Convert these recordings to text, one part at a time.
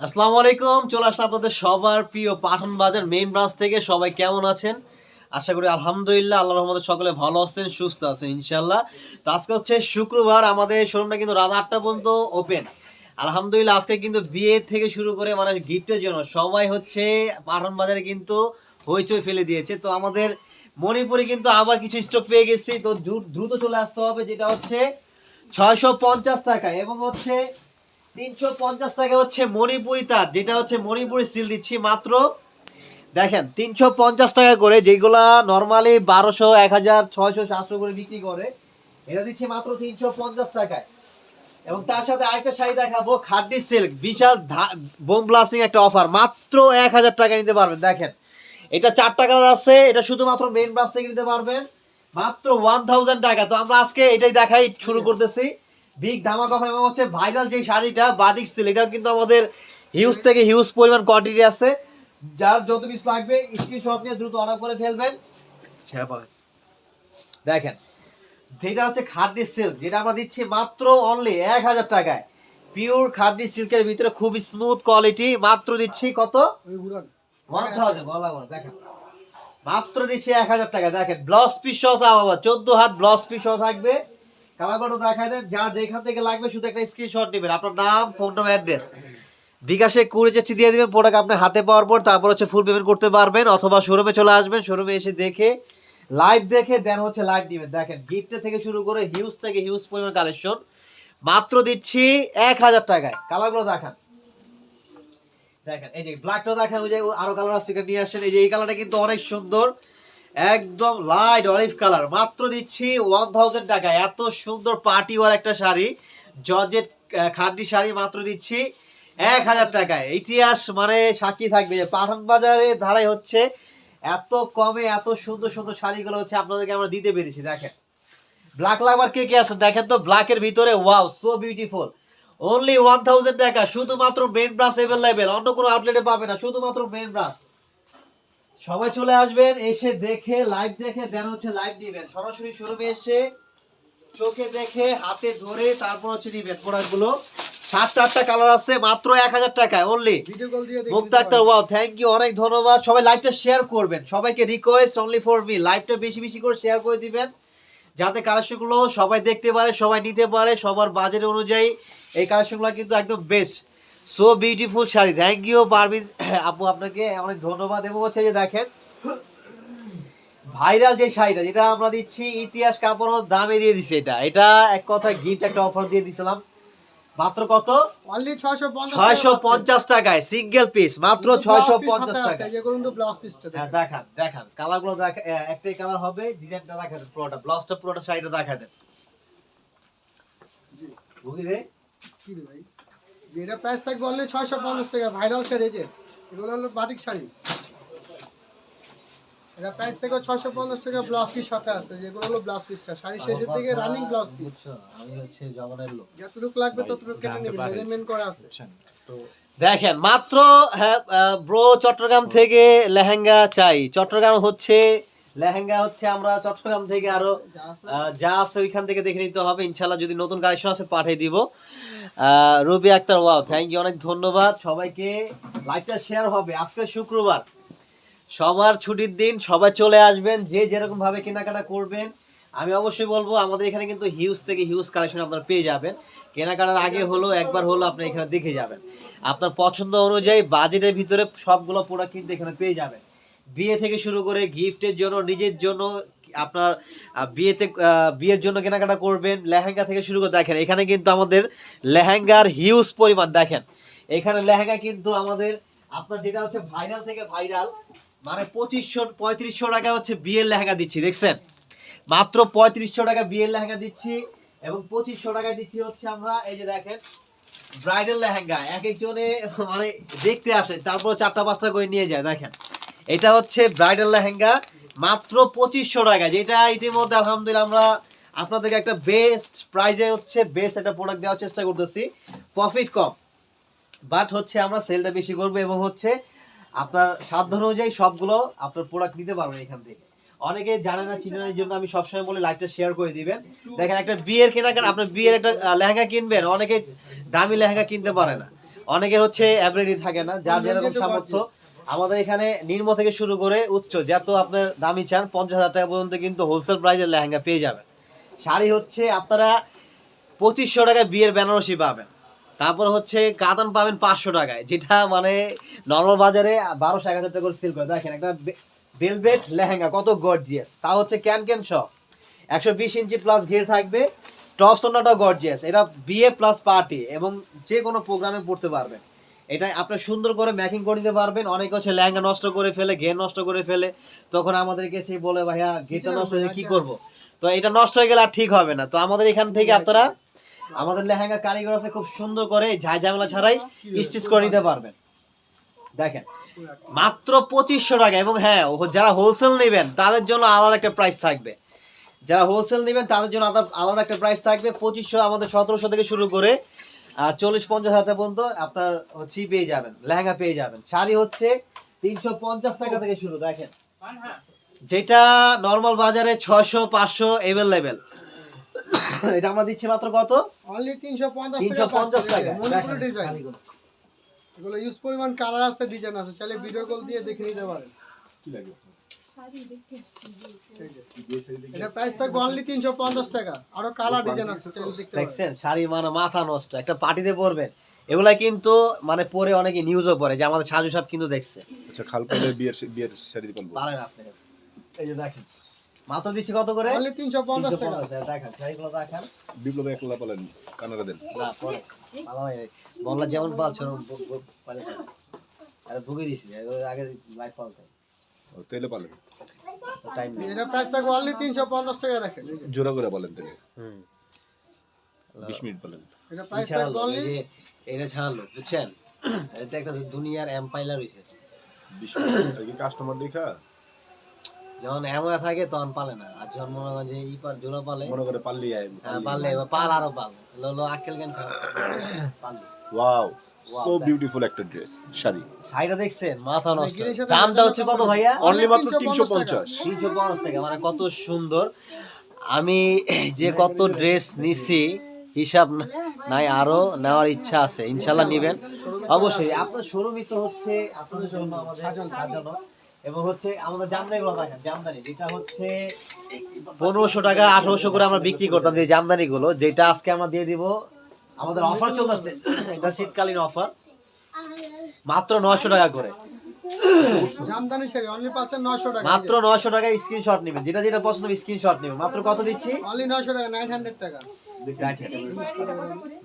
আসসালামু আলাইকুম, চলে আসলাম আপনাদের সবার প্রিয় পাঠান বাজার মেইন ব্রাঞ্চ থেকে। সবাই কেমন আছেন? আশা করি আলহামদুলিল্লাহ আল্লাহ রহমতে সকলে ভালো আছেন, সুস্থ আছেন ইনশাল্লাহ তো আজকে হচ্ছে শুক্রবার, আমাদের শোরুমটা কিন্তু রাত আটটা পর্যন্ত ওপেন আলহামদুলিল্লাহ, আজকে কিন্তু বিয়ে থেকে শুরু করে মানে গিফটের জন্য সবাই হচ্ছে পাঠান বাজারে কিন্তু হইচই ফেলে দিয়েছে। তো আমাদের মণিপুরে কিন্তু আবার কিছু স্টক পেয়ে গেছি। তো দ্রু- দ্রুত চলে আসতে হবে, যেটা হচ্ছে ছয়শো পঞ্চাশ টাকা এবং হচ্ছে তিনশো পঞ্চাশ টাকা হচ্ছে মণিপুরি তাঁত যেটা হচ্ছে মণিপুরি সিল দিচ্ছি মাত্র। দেখেন, তিনশো পঞ্চাশ টাকা করে যেগুলা নর্মালি বারোশো, এক হাজার, ছয়শো, সাতশো করে বিক্রি করে, এটা দিচ্ছি মাত্র তিনশো পঞ্চাশ টাকায়। এবং তার সাথে আরেকটা শাড়ি দেখাবো খাড্ডি সিল্ক বিশাল বোম ব্লাস্টিং একটা অফার মাত্র এক হাজার টাকা নিতে পারবেন, দেখেন। এটা চারটা কালার আছে, এটা শুধুমাত্র মেইন ব্রাঞ্চ থেকে নিতে পারবেন, মাত্র ওয়ান থাউজেন্ড টাকা। তো আমরা আজকে এটাই দেখাই, শুরু করতেছি। বিগ ধামাকা অফার এবং হচ্ছে ভাইরাল যে শাড়িটা বাটিক সিল এটাও কিন্তু আমাদের হিউজ থেকে হিউজ পরিমাণ কোয়ান্টিটি আছে। যার যত পিস লাগবে স্ক্রিনশট নিয়ে দ্রুত অর্ডার করে ফেলবেন। দেখেন যেটা হচ্ছে খাড্ডি সিল্ক যেটা আমরা দিচ্ছি মাত্র অনলি এক হাজার টাকায়। পিওর খাড্ডি সিল্কের ভিতরে খুব স্মুথ কোয়ালিটি মাত্র দিচ্ছি কত? ওয়ান থাউজেন্ড বলা বলা দেখেন। মাত্র দিচ্ছি এক হাজার টাকা দেখেন ব্লাউজ পিস সহ আবার চোদ্দ হাত ব্লাউজ পিস সহ থাকবে। কালারগুলো দেখায় দেন, যার যেখান থেকে লাগবে শুধু একটা স্ক্রিনশট নেবেন। আপনার নাম ফোন নাম্বার অ্যাড্রেস বিকাশে কুড়ি চেষ্টি দিয়ে দিবেন প্রোডাক্ট আপনি হাতে পাওয়ার পর, তারপর হচ্ছে ফুল পেমেন্ট করতে পারবেন, অথবা শোরুমে চলে আসবেন শোরুমে এসে দেখে লাইভ দেখে দেন হচ্ছে লাইভ দিবেন দেখেন গিফটের থেকে শুরু করে হিউজ থেকে হিউজ পরিমাণ কালেকশন মাত্র দিচ্ছি এক হাজার টাকায়। কালারগুলো দেখান। দেখেন, এই যে ব্ল্যাকটা দেখেন, ওই যে আরও কালার আছে নিয়ে আসেন। এই যে এই কালারটা কিন্তু অনেক সুন্দর। একদম লাইট অলিভ কালার মাত্র দিচ্ছি ওয়ান থাউজেন্ড টাকা। এত সুন্দর পার্টি ওয়ার একটা শাড়ি। জর্জেট খাড্ডি শাড়ি মাত্র দিচ্ছি এক হাজার টাকায়। ইতিহাস মানে সাক্ষী থাকবে পাঠান বাজারে ধারাই হচ্ছে এত কমে এত সুন্দর সুন্দর শাড়িগুলো হচ্ছে আপনাদেরকে আমরা দিতে পেরেছি, দেখেন। ব্ল্যাক লাভার কে কে আছে? দেখেন তো ব্ল্যাকের ভিতরে wow so beautiful only one thousand টাকা, শুধুমাত্র মেন ব্রাশ অ্যাভেলেবেল অন্য কোনো আউটলেটে পাবে না, শুধুমাত্র মেন ব্রাশ সবাই চলে আসবেন এসে দেখে লাইভ দেখে দেন হচ্ছে লাইভ নিবেন সরাসরি শোরুমে এসে চোখে দেখে হাতে ধরে তারপর হচ্ছে নিবেন প্রোডাক্টগুলো সাতটা আটটা কালার আছে মাত্র এক হাজার টাকায় only video Mukta Akter wow thank you অনেক ধন্যবাদ। সবাই লাইভটা শেয়ার করবেন। সবাইকে রিকোয়েস্ট অনলি ফর মি লাইভটা বেশি বেশি করে শেয়ার করে দিবেন। যাতে কালেকশনগুলো সবাই দেখতে পারে সবাই নিতে পারে সবার বাজেট অনুযায়ী। এই কালেকশন কালেকশনগুলো কিন্তু একদম best so beautiful sari. Thank you Parvin আপু আপনাকে অনেক ধন্যবাদ এবং হচ্ছে যে দেখেন ভাইরাল যে শাড়িটা যেটা আমরা দিচ্ছি ইতিহাস কাপড় দামে দিয়ে দিছি এটা। এটা এক কথা গিফট একটা অফার দিয়ে দিছিলাম। মাত্র কত? অনলি 650 ছয়শো পঞ্চাশ টাকায় সিঙ্গেল পিস মাত্র ছয়শো পঞ্চাশ টাকা যেগুলো কিন্তু ব্লাউজ পিসটা হ্যাঁ দেখান। দেখান কালারগুলো দেখা একটাই কালার হবে ডিজাইনটা দেখা দেন পুরোটা ব্লাউজটা পুরোটা শাড়িটা দেখা দেন। বুঝলি রে? কি রে ভাই? যে এটা প্রাইস থাকবে অনলি 650 টাকা ভাইরাল শাড়ি যে এগুলো হলো বাটিক শাড়ি। এটা প্রাইস থেকে 650 টাকা ব্লাউজ পিস সাথে আছে যেগুলো হলো ব্লাউজ পিসটা শাড়ি শেষের দিকে রানিং ব্লাউজ পিস আমি হচ্ছে জগনের লোক। যতটুকু লাগবে ততটুকু কেটে নেবেন মেজারমেন্ট করা আছে। দেখেন মাত্র হ্যাঁ ব্রো চট্টগ্রাম থেকে লেহেঙ্গা চাই। চট্টগ্রাম হচ্ছে লেহেঙ্গা হচ্ছে আমরা চট্টগ্রাম থেকে আরও যা আছে। ওইখান থেকে দেখে নিতে হবে। ইনশাল্লাহ যদি নতুন কালেকশন আছে পাঠিয়ে দিব। Robi Akter wow thank you অনেক ধন্যবাদ। সবাইকে লাইভটা শেয়ার হবে। আজকে শুক্রবার। সবার ছুটির দিন সবাই চলে আসবেন যে যেরকম ভাবে কেনাকাটা করবেন। আমি অবশ্যই বলব আমাদের এখানে কিন্তু হিউজ থেকে হিউজ কালেকশন আপনারা পেয়ে যাবেন। কেনাকাটার আগে হলো একবার হলো আপনি এখানে দেখে যাবেন। আপনার পছন্দ অনুযায়ী বাজেটের ভিতরে সবগুলো প্রোডাক্ট কিন্তু এখানে পেয়ে যাবেন। বিয়ে থেকে শুরু করে গিফটের জন্য, নিজের জন্য, আপনার বিয়েতে বিয়ের জন্য কেনাকাটা করবেন, লেহেঙ্গা থেকে শুরু করে, দেখেন, এখানে কিন্তু আমাদের লেহেঙ্গার হিউজ পরিমাণ, দেখেন। এখানে লেহেঙ্গা কিন্তু আমাদের, আপনার যেটা হচ্ছে ভাইরাল থেকে ভাইরাল মানে পঁচিশশো, পঁয়ত্রিশশো টাকা হচ্ছে বিয়ের লেহেঙ্গা দিচ্ছি, দেখছেন? মাত্র পঁয়ত্রিশশো টাকা বিয়ের লেহেঙ্গা দিচ্ছি, এবং পঁচিশশো টাকা দিচ্ছি হচ্ছে আমরা, এই যে দেখেন ব্রাইডাল লেহেঙ্গা, এক একজনে মানে দেখতে আসে, তারপর চারটা পাঁচটা করে নিয়ে যায়, দেখেন। এটা হচ্ছে ব্রাইডাল লেহেঙ্গা, মাত্র পঁচিশশো টাকা। যেটা ইতিমধ্যে আলহামদুলিল্লাহ আমরা আপনাদেরকে একটা বেস্ট প্রাইজে হচ্ছে বেস্ট একটা প্রোডাক্ট দেওয়ার চেষ্টা করতেছি। Profit com. বাট হচ্ছে আমরা সেলটা বেশি করব এবং হচ্ছে আপনার সাধ্য অনুযায়ী সবগুলো আপনার প্রোডাক্ট নিতে পারবেন এখান থেকে। অনেকে জানে না, চিনে না, এই জন্য আমি সবসময় বলি লাইভটা শেয়ার করে দিবেন। দেখেন একটা বিয়ের কেনাকাটা আপনার বিয়ের একটা লেহেঙ্গা কিনবেন, অনেকে দামি লেহেঙ্গা কিনতে পারে না। অনেকের হচ্ছে অ্যাবিলিটি থাকে না, যার যেরকম সামর্থ্য। আমাদের এখানে নিম্ন থেকে শুরু করে উচ্চ, যত আপনার দামি চান, পঞ্চাশ হাজার টাকা পর্যন্ত কিন্তু হোলসেল প্রাইসের লেহেঙ্গা পেয়ে যাবেন। শাড়ি হচ্ছে আপনারা পঁচিশশো টাকায় বিয়ের বেনারসি পাবেন। তারপর হচ্ছে কাতান পাবেন পাঁচশো টাকায়, যেটা মানে নর্মাল বাজারে বারোশো, এক হাজার টাকা করে সেল করে। দেখেন একটা বেলভেট লেহেঙ্গা, কত গর্জিয়াস তা হচ্ছে ক্যান ক্যান সব একশো বিশ ইঞ্চি প্লাস ঘের থাকবে। টপ সোনাটাও গর্জিয়াস এটা বিয়ে প্লাস পার্টি এবং যে কোনো প্রোগ্রামে পড়তে পারবেন। এটা আপনি সুন্দর করে ম্যাকিং করে নিতে পারবেন। অনেক হচ্ছে লেহেঙ্গা নষ্ট করে ফেলে ঘের নষ্ট করে ফেলে। তখন আমাদেরকে সে বলে ভাইয়া ঘেরটা নষ্ট হয়ে কি করব? তো এটা নষ্ট হয়ে গেলে আর ঠিক হবে না। তো আমাদের এখান থেকে আপনারা আমাদের লেহেঙ্গার কারিগর আছে খুব সুন্দর করে ঝাই ঝামেলা ছাড়াই স্টিচ করে নিতে পারবেন। দেখেন মাত্র পঁচিশশো টাকা এবং হ্যাঁ যারা হোলসেল নেবেন তাদের জন্য আলাদা একটা প্রাইস থাকবে। যারা হোলসেল নেবেন তাদের জন্য আলাদা আলাদা একটা প্রাইস থাকবে। পঁচিশশো আমাদের সতেরোশো থেকে শুরু করে চল্লিশ পঞ্চাশ হাজার পর্যন্ত আপনার হচ্ছে পেয়ে যাবেন লেহেঙ্গা পেয়ে যাবেন। শাড়ি হচ্ছে তিনশো পঞ্চাশ টাকা থেকে শুরু দেখেন। যেটা নর্মাল বাজারে ছয়শো পাঁচশো এভেলেবেল এটা আমরা দিচ্ছি মাত্র কত? অনলি তিনশো পঞ্চাশ তিনশো পঞ্চাশ টাকা। এগুলো ইউজ পরিমাণ কালার আছে ডিজাইন আছে। চাইলে ভিডিও কল দিয়ে দেখে নিতে পারেন। এই যে। এটা প্রাইস থাকবে অনলি তিনশো পঞ্চাশ টাকা। আরও কালার ডিজাইন আছে চাইলে দেখতে দেখছেন শাড়ি মানে মাথা নষ্ট একটা পার্টিতে পরবেন। এগুলা কিন্তু মানে পরে অনেকে নিউজও পড়ে যে আমাদের সাজু সাহেব কিন্তু দেখছে। আচ্ছা খাল বিয়ের বিয়ের শাড়ি পালবো পারেন আপনি। এই যে দেখেন মাত্র দিচ্ছি কত করে? অনলি তিনশো পঞ্চাশ টাকা। দেখেন শাড়িগুলো দেখেন। বিপ্লব একলা পালেন কানাডা দেন। না পরে। ভালো হয় বললা যেমন পালছে। আরে ভুগে দিছি আগে লাইফ পালতে তেলে পালেন টাইম এটা প্রাইস থাকবে অনলি তিনশো পঞ্চাশ টাকা দেখেন জোড়া করে বলেন তেলে বিশ মিনিট বলেন। এটা প্রাইস ছাড়ালো থাকবে অনলি এটা ছাড়ালো বুঝছেন? এটা একটা দুনিয়ার এম্পাইলার হইছে বিশ মিনিট কি কাস্টমার দেখা? যখন এমন থাকে তখন পালে না। আর যখন মনে হয় যে ই পার জোড়া পালে মনে করে পাল্লি আয় হ্যাঁ এবার পাল আরও পাল। লো আকেল জ্ঞান ছাড়া? পারলে ওয়াও সো বিউটিফুল একটা ড্রেস শাড়ি। শাড়িটা দেখছেন মাথা নষ্ট। দামটা হচ্ছে কত ভাইয়া? অনলি মাত্র 350 তিনশো পঞ্চাশ। তিনশো পঞ্চাশ টাকা মানে কত সুন্দর। আমি যে কত ড্রেস নিছি হিসাব নাই আরও নেওয়ার ইচ্ছা আছে ইনশাল্লাহ নিবেন। অবশ্যই আপনার শোরুমই তো হচ্ছে আপনাদের জন্য আমাদের সাজানো এবং হচ্ছে আমাদের জামদানিগুলো দেখেন জামদানি। যেটা হচ্ছে পনেরোশো টাকা আঠারোশো করে আমরা বিক্রি করতাম যে জামদানি গুলো যেটা আজকে আমরা দিয়ে দিব আমাদের অফার চলতেছে। এটা শীতকালীন অফার মাত্র নয়শো টাকা করে। জামদানি শাড়ি অনলি পাচ্ছেন টাকা। মাত্র নয়শো টাকায় স্ক্রিনশট নেবেন। যেটা যেটা পছন্দ স্ক্রিনশট নেবেন। মাত্র কত দিচ্ছি? অনলি টাকা নাইন হান্ড্রেড টাকা।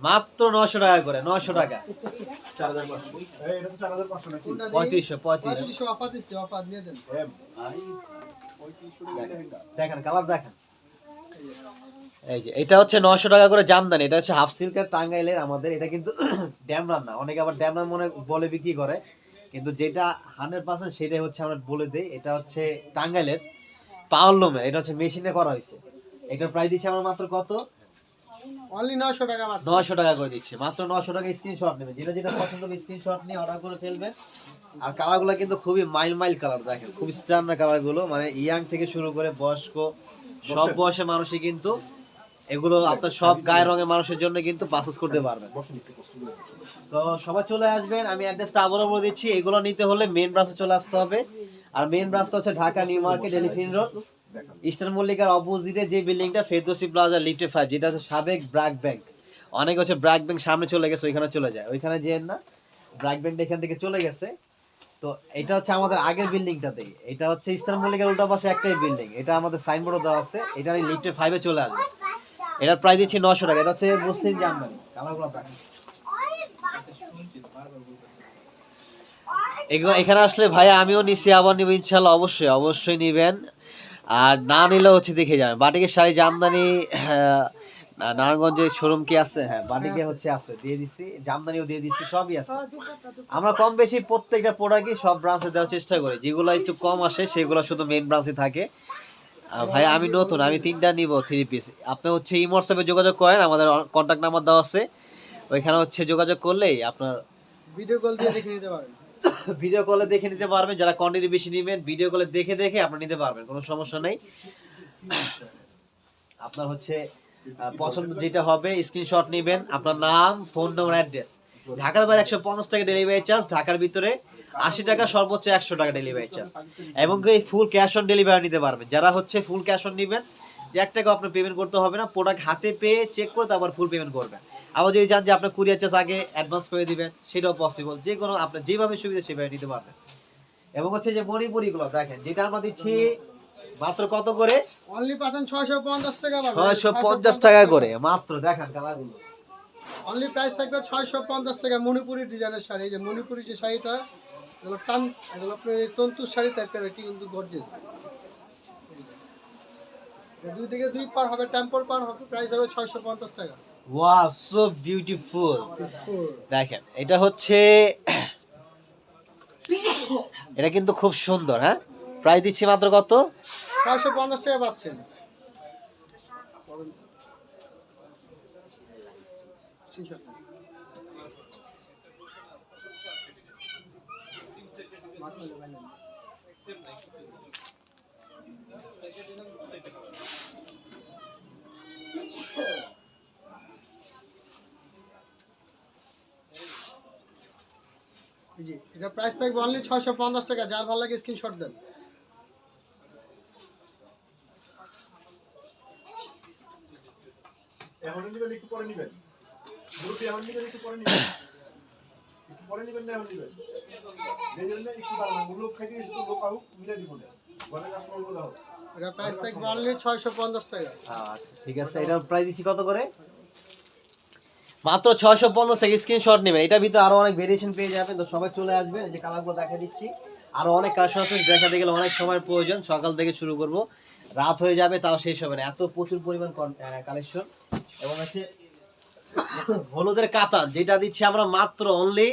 মাত্র নয়শো টাকা করে নয়শো টাকা। কোনটা দিই? পঁয়ত্রিশশো অফার অফার দিয়ে দেন। দেখেন কালার দেখেন। এই যে এটা হচ্ছে নয়শো টাকা করে জামদানি এটা হচ্ছে হাফ সিল্কের টাঙ্গাইলের আমাদের এটা কিন্তু ড্যামরান না অনেকে আবার ড্যামরান মনে বলে বিক্রি করে কিন্তু যেটা হান্ড্রেড পার্সেন্ট সেটাই হচ্ছে আমরা বলে দিই এটা হচ্ছে টাঙ্গাইলের পাওয়ারলুমের এটা হচ্ছে মেশিনে করা হয়েছে। এটার প্রাইস দিচ্ছে আমরা মাত্র কত? অনলি টাকা নয়শো টাকা করে দিচ্ছে মাত্র টাকা স্ক্রিনশট নেবেন। যেটা যেটা পছন্দ হবে স্ক্রিনশট নিয়ে অর্ডার করে ফেলবেন। আর কালারগুলো কিন্তু খুবই মাইল মাইল কালার দেখেন খুবই স্ট্যান্ডার্ড কালারগুলো মানে ইয়াং থেকে শুরু করে বয়স্ক সব বয়সের মানুষই কিন্তু এগুলো আপনার সব গায়ের রঙের মানুষের জন্য কিন্তু পাসেস করতে পারবেন। তো সবাই চলে আসবেন আমি অ্যাড্রেসটা আবারও বলে দিচ্ছি। এগুলো নিতে হলে মেন ব্রাঞ্চে চলে আসতে হবে। আর মেন ব্রাঞ্চটা হচ্ছে Dhaka New Market Elephant Road Eastern মল্লিকার অপোজিটে যে বিল্ডিংটা ফেরদোসি প্লাজা লিফটে ফাইভ যেটা হচ্ছে সাবেক ব্র্যাক ব্যাংক অনেক হচ্ছে ব্র্যাক ব্যাংক সামনে চলে গেছে ওইখানে চলে যায়। ওইখানে যে না ব্র্যাক ব্যাংক এখান থেকে চলে গেছে। তো এটা হচ্ছে আমাদের আগের বিল্ডিংটা থেকে এটা হচ্ছে ইস্টার্ন মল্লিকার উল্টা পাশে একটাই বিল্ডিং এটা আমাদের সাইনবোর্ডও দেওয়া আছে। এটা লিফটে ফাইভে চলে আসবে। এটার প্রাইস দিচ্ছি নশো টাকা। এটা হচ্ছে মুসলিম জামদানি কালারগুলো দেখেন এগুলো এখানে আসলে ভাই আমিও নিছি আবার নিব ইনশাল্লাহ অবশ্যই অবশ্যই নিবেন। আর না নিলে হচ্ছে দেখে যাবেন বাটিকের শাড়ি জামদানি আহ, না- নারায়ণগঞ্জে শোরুম কি আছে? হ্যাঁ বাটিকে হচ্ছে আছে। দিয়ে দিছি। জামদানিও দিয়ে দিছি সবই আছে। আমরা কম বেশি প্রত্যেকটা প্রোডাক্টই সব ব্রাঞ্চে দেওয়ার চেষ্টা করি। যেগুলো একটু কম আসে সেগুলো শুধু মেইন ব্রাঞ্চে থাকে। ভাই আমি নতুন আমি তিনটা নিব থ্রি পিস আপনি হচ্ছে এই হোয়াটসঅ্যাপে যোগাযোগ করেন আমাদের কন্ট্যাক্ট নাম্বার দেওয়া আছে। ওইখানে হচ্ছে যোগাযোগ করলেই আপনার ভিডিও কল দিয়ে দেখে নিতে পারেন ভিডিও কলে দেখে নিতে পারবেন যারা কোয়ান্টিটি বেশি নেবেন ভিডিও কলে দেখে দেখে আপনি নিতে পারবেন কোনো সমস্যা নেই। আপনার হচ্ছে পছন্দ যেটা হবে স্ক্রিনশট নেবেন। আপনার নাম ফোন নম্বর অ্যাড্রেস ঢাকার বাইরে একশো পঞ্চাশ টাকা ডেলিভারি চার্জ ঢাকার ভিতরে আশি টাকা সর্বোচ্চ একশো টাকা ডেলিভারি চার্জ এবং এই ফুল ক্যাশ অন ডেলিভারি নিতে পারবেন। যারা হচ্ছে ফুল ক্যাশ অন নেবেন যে এক টাকা আপনার পেমেন্ট করতে হবে না প্রোডাক্ট হাতে পেয়ে চেক করে তারপর ফুল পেমেন্ট করবেন। আবার যদি চান যে আপনার কুরিয়ার চার্জ আগে অ্যাডভান্স করে দিবেন সেটাও পসিবল যে কোনো আপনার যেভাবে সুবিধা সেভাবে নিতে পারবেন। এবং হচ্ছে যে মণিপুরিগুলো দেখেন যেটা আমরা দিচ্ছি মাত্র কত করে? অনলি পাচ্ছেন ছয়শো পঞ্চাশ টাকা ছয়শো পঞ্চাশ টাকা করে মাত্র দেখেন কালারগুলো। অনলি প্রাইস থাকবে ছয়শো পঞ্চাশ টাকা মণিপুরি ডিজাইনের শাড়ি। যে মণিপুরি যে শাড়িটা এগুলো টান এগুলো আপনার তন্তুর শাড়ি টাইপের এটি কিন্তু গর্জেস দুই থেকে দুই পার হবে টেম্পল পার হবে প্রাইস হবে ছয়শো পঞ্চাশ টাকা। ওয়াও সো বিউটিফুল দেখেন এটা হচ্ছে এটা কিন্তু খুব সুন্দর হ্যাঁ? প্রাইস দিচ্ছি মাত্র কত? ছয়শো পঞ্চাশ টাকা পাচ্ছেন। Screenshot নেন। মাত্র নেবেন না। জি এটা প্রাইস থাকবে অনলি ছয়শো পঞ্চাশ টাকা, যার ভালো লাগে স্ক্রিনশট দেন। এখন নিবেন একটু পরে নিবেন। গ্রুপে এখন নিবেন একটু পরে নিবেন। পরে নিবেন না এখন নিবেন। যে জন্য একটু দাঁড়ান লোক খাইতে একটু লোক আউ মিলে দিব না। ঘরে কাস্টমারগুলো হোক। এটা প্রাইস থাকবে অনলি ছয়শো পঞ্চাশ টাকা। আচ্ছা ঠিক আছে এটা প্রাইস দিচ্ছি কত করে? মাত্র ছয়শো পঞ্চাশ টাকা স্ক্রিনশট নেবেন। এটার ভিতরে আরও অনেক ভেরিয়েশন পেয়ে যাবেন তো সবাই চলে আসবেন এই যে কালারগুলো দেখা দিচ্ছি। আরও অনেক কালেকশন আছে দেখাতে গেলে অনেক সময়ের প্রয়োজন। সকাল থেকে শুরু করব। রাত হয়ে যাবে তাও শেষ হবে না। এত প্রচুর পরিমাণ কালেকশন এবং হচ্ছে হলুদের কাতান যেটা দিচ্ছি আমরা মাত্র অনলি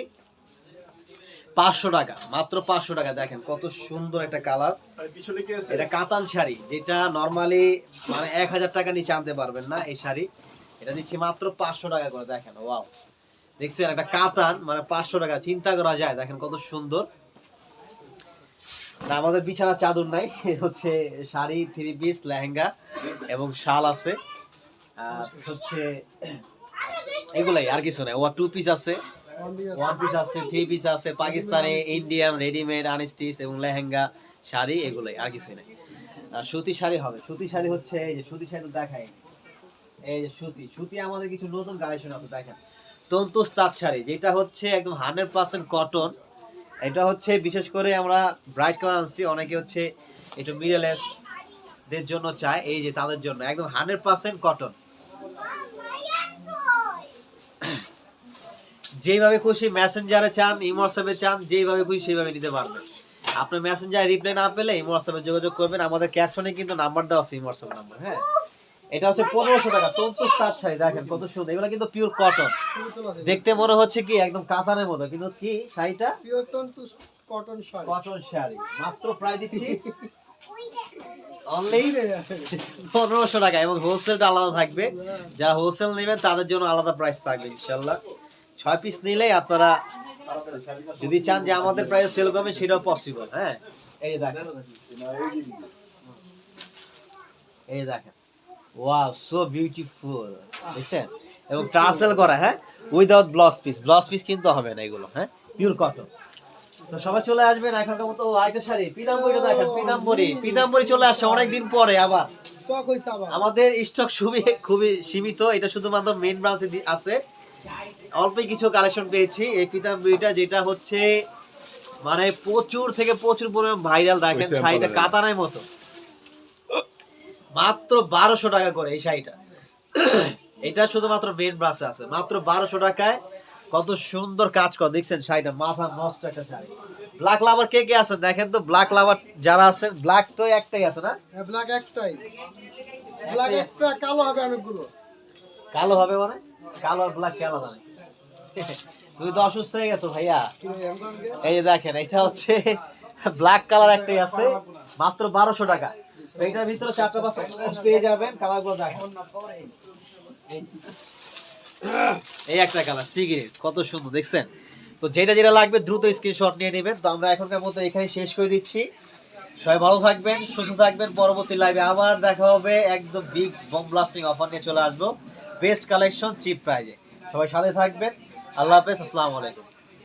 পাঁচশো টাকা মাত্র পাঁচশো টাকা দেখেন কত সুন্দর একটা কালার। এটা কাতান শাড়ি যেটা নর্মালি মানে এক হাজার টাকা নিচে আনতে পারবেন না এই শাড়ি। এটা দিচ্ছি মাত্র পাঁচশো টাকা করে দেখেন ওয়াও দেখছেন একটা কাতান মানে পাঁচশো টাকা চিন্তা করা যায় দেখেন কত সুন্দর। না আমাদের বিছানা চাদর নাই হচ্ছে শাড়ি থ্রি পিস লেহেঙ্গা এবং শাল আছে। আর হচ্ছে এগুলাই আর কিছু নাই ওয়া টু পিস আছে। ওয়ান পিস আছে থ্রি পিস আছে পাকিস্তানি ইন্ডিয়ান রেডিমেড আনস্টিচ এবং লেহেঙ্গা, শাড়ি এগুলোই, আর কিছুই নাই। আর সুতি শাড়ি হবে। সুতি শাড়ি হচ্ছে, এই যে সুতি শাড়ি তো দেখাই। এই যে সুতি সুতি আমাদের কিছু নতুন কালেকশন আছে, দেখেন। তন্তু তাঁত শাড়ি, যেটা হচ্ছে একদম হান্ড্রেড পার্সেন্ট কটন এটা হচ্ছে, বিশেষ করে আমরা ব্রাইট কালার আনছি, অনেকে হচ্ছে একটু মিডলেস দের জন্য চায়, এই যে তাদের জন্য। একদম হান্ড্রেড পার্সেন্ট কটন যেইভাবে খুশি মেসেঞ্জারে চান ইমোয়াটসঅ্যাপে চান যেইভাবে খুশি সেইভাবে নিতে পারবেন। আপনার মেসেঞ্জারে রিপ্লাই না পেলে ইমোয়াটসঅ্যাপে যোগাযোগ করবেন। আমাদের ক্যাপশনে কিন্তু নাম্বার দেওয়া আছে ইমোয়াটসঅ্যাপ নাম্বার হ্যাঁ? এটা হচ্ছে পনেরোশো টাকা তন্তু তাঁত শাড়ি দেখেন কত সুন্দর। এগুলো কিন্তু পিওর কটন। দেখতে মনে হচ্ছে কি একদম কাতানের মতো কিন্তু কি শাড়িটা? Pure তন্তু কটন শাড়ি। কটন শাড়ি। মাত্র প্রায় দিচ্ছি। অনলি পনেরোশো টাকা এবং হোলসেলটা আলাদা থাকবে। যারা হোলসেল নেবেন তাদের জন্য আলাদা প্রাইস থাকবে ইনশাল্লাহ ছয় পিস নিলেই আপনারা যদি চান যে আমাদের প্রাইস সেল করবে সেটাও পসিবল হ্যাঁ? এই দেখেন। এই দেখেন। ওয়াও সো বিউটিফুল দেখছেন? এবং ট্রাসেল করা হ্যাঁ? Without blouse piece blouse piece কিন্তু হবে না এগুলো হ্যাঁ? পিওর কটন তো সবাই চলে আসবেন এখনকার মতো আরেকটা শাড়ি। পিতাম্বরীটা দেখেন পিতাম্বরী। পিতাম্বরী চলে আসছে অনেকদিন পরে আবার। স্টক হইছে আবার। আমাদের স্টক খুবই খুবই সীমিত। এটা শুধুমাত্র মেন ব্রাঞ্চে আছে। অল্পই কিছু কালেকশন পেয়েছি। এই পিতাম্বরীটা যেটা হচ্ছে মানে প্রচুর থেকে প্রচুর পরিমাণ ভাইরাল দেখেন শাড়িটা কাতানের মতো। মাত্র বারোশো টাকা করে এই শাড়িটা। এটা শুধুমাত্র মেন ব্রাঞ্চে আছে। মাত্র বারোশো টাকায় কত সুন্দর কাজ কর। দেখছেন শাড়িটা মাথা নষ্ট একটা শাড়ি। ব্ল্যাক লাভার কে কে আছেন? দেখেন তো ব্ল্যাক লাভার যারা আছেন ব্ল্যাক তো একটাই আছে না? ব্ল্যাক একটাই। ব্ল্যাক একটা কালো হবে অনেকগুলো। কালো হবে মানে? ব্ল্যাক তুমি তো অসুস্থ হয়ে গেছো ভাইয়া। এই যে দেখেন, এটা হচ্ছে ব্ল্যাক কালার একটাই আছে, মাত্র বারোশো টাকা। তো এটার ভিতরে চারটা পাঁচটা পেয়ে যাবেন এই একটা কালার সিগারেট কত সুন্দর, দেখছেন? তো যেটা যেটা লাগবে দ্রুত স্ক্রিনশট নিয়ে নেবেন। তো আমরা এখনকার মতো এখানে শেষ করে দিচ্ছি। সবাই ভালো থাকবেন, সুস্থ থাকবেন। পরবর্তী লাইভে আবার দেখা হবে। একদম বিগ বম ব্লাস্টিং অফার নিয়ে চলে আসব। বেস্ট কালেকশন চিপ প্রাইজে সবাই সাথে থাকবেন। আল্লাহ হাফেজ আসসালামু আলাইকুম।